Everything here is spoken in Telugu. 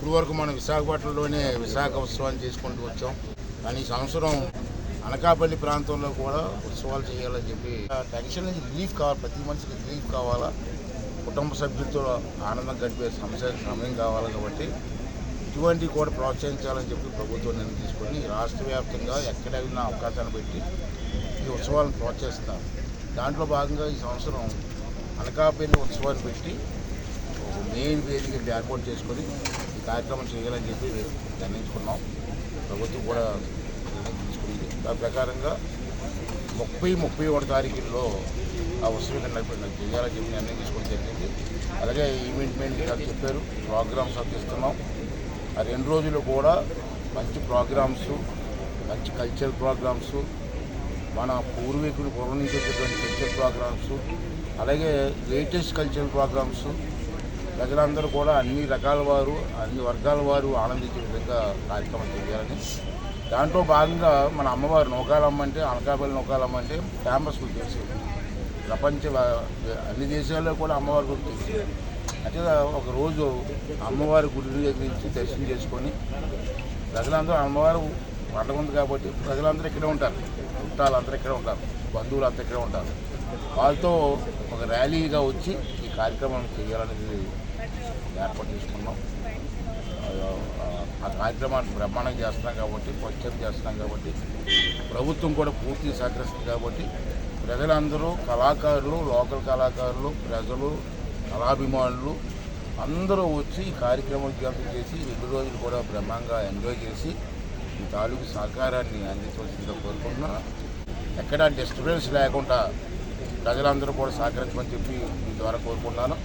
ఇప్పుడు వరకు మనం విశాఖపట్నంలోనే విశాఖ ఉత్సవాన్ని చేసుకుంటూ వచ్చాం. కానీ ఈ సంవత్సరం అనకాపల్లి ప్రాంతంలో కూడా ఉత్సవాలు చేయాలని చెప్పి ఆ టెన్షన్ నుంచి రిలీఫ్ కావాలి ప్రతి మనిషికి రిలీఫ్ కావాలా? కుటుంబ సభ్యులతో ఆనందం గడిపే సమస్య సమయం కావాలి కాబట్టి ఇటువంటివి కూడా ప్రోత్సహించాలని చెప్పి ప్రభుత్వం నిర్ణయం తీసుకొని రాష్ట్ర వ్యాప్తంగా ఎక్కడైనా అవకాశాన్ని పెట్టి ఈ ఉత్సవాలను ప్రోత్సహిస్తున్నారు దాంట్లో భాగంగా ఈ సంవత్సరం అనకాపల్లి ఉత్సవాన్ని పెట్టి ఒక మెయిన్ వేదిక ఏర్పాటు చేసుకొని ఈ కార్యక్రమం చేయాలని చెప్పి నిర్ణయించుకున్నాం. ప్రభుత్వం కూడా నిర్ణయం తీసుకుంది. దాని ప్రకారంగా ముప్పై ముప్పై ఒకటి తారీఖుల్లో ఆ ఉత్సవం నడిపి చేయాలని చెప్పి నిర్ణయం తీసుకోవడం జరిగింది. అలాగే ఈవెంట్ మేనేజర్ చెప్పారు ప్రోగ్రామ్స్ అందిస్తున్నాం. ఆ రెండు రోజులు కూడా మంచి ప్రోగ్రామ్స్ మంచి కల్చరల్ ప్రోగ్రామ్స్ మన పూర్వీకులు పూర్వం నుంచి వచ్చేటువంటి కల్చరల్ ప్రోగ్రామ్స్ అలాగే లేటెస్ట్ కల్చరల్ ప్రోగ్రామ్స్ ప్రజలందరూ కూడా అన్ని రకాల వారు అన్ని వర్గాల వారు ఆనందించే విధంగా కార్యక్రమం చేయాలని. దాంట్లో భాగంగా మన అమ్మవారు నౌకాలమ్మ అంటే అనకాపల్లి నౌకాలమ్మ అంటే ఫేమస్ మీకు ప్రపంచ అన్ని దేశాల్లో కూడా అమ్మవారి గురించి అంటే అయితే ఒక రోజు అమ్మవారి గుడి దగ్గర నుంచి దర్శనం చేసుకొని ప్రజలందరూ అమ్మవారు పండగ ఉంది కాబట్టి ప్రజలందరూ ఇక్కడే ఉంటారు. చుట్టాలు అందరూ ఇక్కడే ఉంటారు. బంధువులు అంతా ఇక్కడే ఉంటారు. వాళ్ళతో ఒక ర్యాలీగా వచ్చి ఈ కార్యక్రమం చేయాలనేది ఏర్పాటు చేసుకున్నాం. ఆ- కార్యక్రమాన్ని బ్రహ్మాండం చేస్తున్నాం కాబట్టి స్వచ్ఛత చేస్తున్నాం కాబట్టి ప్రభుత్వం కూడా పూర్తి సహకరిస్తుంది కాబట్టి ప్రజలందరూ కళాకారులు లోకల్ కళాకారులు ప్రజలు కళాభిమానులు అందరూ వచ్చి ఈ కార్యక్రమం విజ్ఞప్తి చేసి రెండు రోజులు కూడా బ్రహ్మంగా ఎంజాయ్ చేసి ఈ తాలూకు సహకారాన్ని అందించవలసిందిగా కోరుకుంటున్నా. ఎక్కడా డిస్టర్బెన్స్ లేకుండా ప్రజలందరూ కూడా సహకరించమని చెప్పి మీ ద్వారా కోరుకుంటున్నాను.